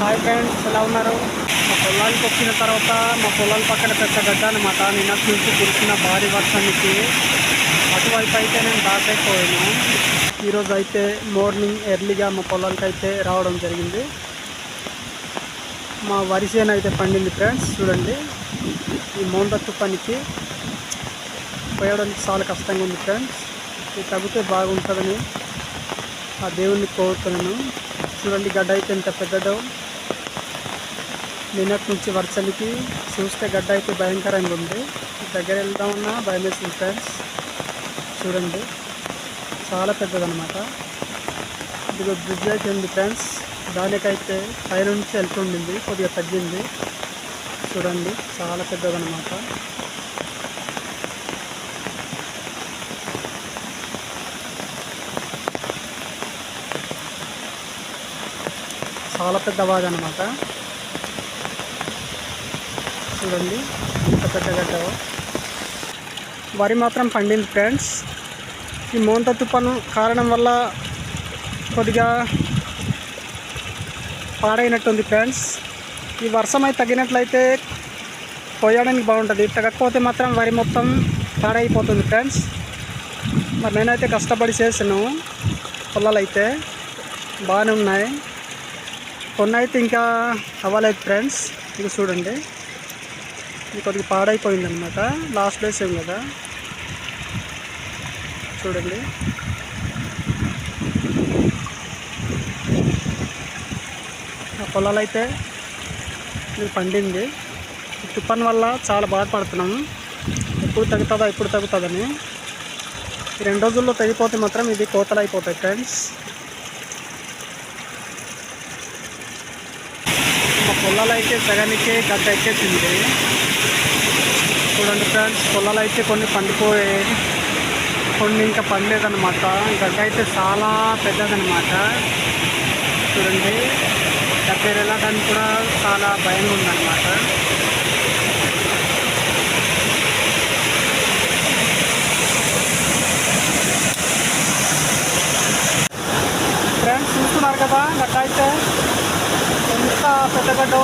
Hi friends ఎలా ఉన్నారు? మా పొలానికి వచ్చిన తర్వాత మా పొలాల పక్కన పెద్ద గడ్డ అనమాట నిన్నటి నుంచి కురిసిన భారీ వర్షానికి అటువైపు అయితే నేను దాటైపోయాను. ఈరోజు అయితే మార్నింగ్ ఎర్లీగా మా పొలానికి అయితే రావడం జరిగింది. మా వరి చేను అయితే పండింది ఫ్రెండ్స్ చూడండి. ఈ మోందత్తు పనికి పోయడానికి చాలా కష్టంగా ఉంది ఫ్రెండ్స్. ఇది తగ్గితే బాగుంటుందని ఆ దేవుణ్ణి కోరుతున్నాను. చూడండి గడ్డ అయితే ఎంత పెద్దదో. నిన్నటి నుంచి వర్షానికి చూస్తే గడ్డ అయితే భయంకరంగా ఉంది. దగ్గర వెళ్దామన్నా భయం వేసింది ఫ్రెండ్స్. చూడండి. చాలా పెద్దదన్నమాట. ఇదిగో బ్రిడ్జ్ అయితే ఉంది ఫ్రెండ్స్. దానికైతే పైనుంచి వెళ్తుండింది. కొద్దిగా తగ్గింది. చూడండి. చాలా పెద్దదన్నమాట. చాలా పెద్ద వాగు అనమాట చూడండి. ఇంత పెద్ద గడ్డ వరి మాత్రం పండింది ఫ్రెండ్స్. ఈ మోంత తుఫాను కారణం వల్ల కొద్దిగా పాడైనట్టుంది ఫ్రెండ్స్. ఈ వర్షం అయితే తగ్గినట్లయితే పోయడానికి బాగుంటుంది. తగ్గకపోతే మాత్రం వరి మొత్తం పాడైపోతుంది ఫ్రెండ్స్. మరి నేనైతే కష్టపడి చేసాను పొలాలు అయితే బాగానే ఉన్నాయి. కొన్ని అయితే ఇంకా అవ్వలేదు ఫ్రెండ్స్. ఇది చూడండి. ఇది కొద్దిగా పాడైపోయింది అనమాట లాస్ట్ డేస్ ఏం కదా? చూడండి. ఆ పొలాలు అయితే ఇది పండింది తుఫాన్ వల్ల చాలా బాధపడుతున్నాము ఎప్పుడు తగ్గుతుందా ఎప్పుడు తగ్గుతుందని. ఈ రెండు రోజుల్లో తెగిపోతే మాత్రం ఇది కోతలు అయిపోతాయి ఫ్రెండ్స్ పొలాలు అయితే సగానికే గడ్డ ఎక్కేసింది చూడండి ఫ్రెండ్స్ పొలాలు అయితే కొన్ని పండిపోయాయి కొన్ని ఇంకా పండలేదన్నమాట గడ్డ అయితే చాలా పెద్దదనమాట చూడండి దగ్గర వెళ్ళడానికి కూడా చాలా భయంగా ఉందన్నమాట. ఫ్రెండ్స్ చూస్తున్నారు కదా గడ్డ అయితే? ఎంత పెద్ద గడ్డ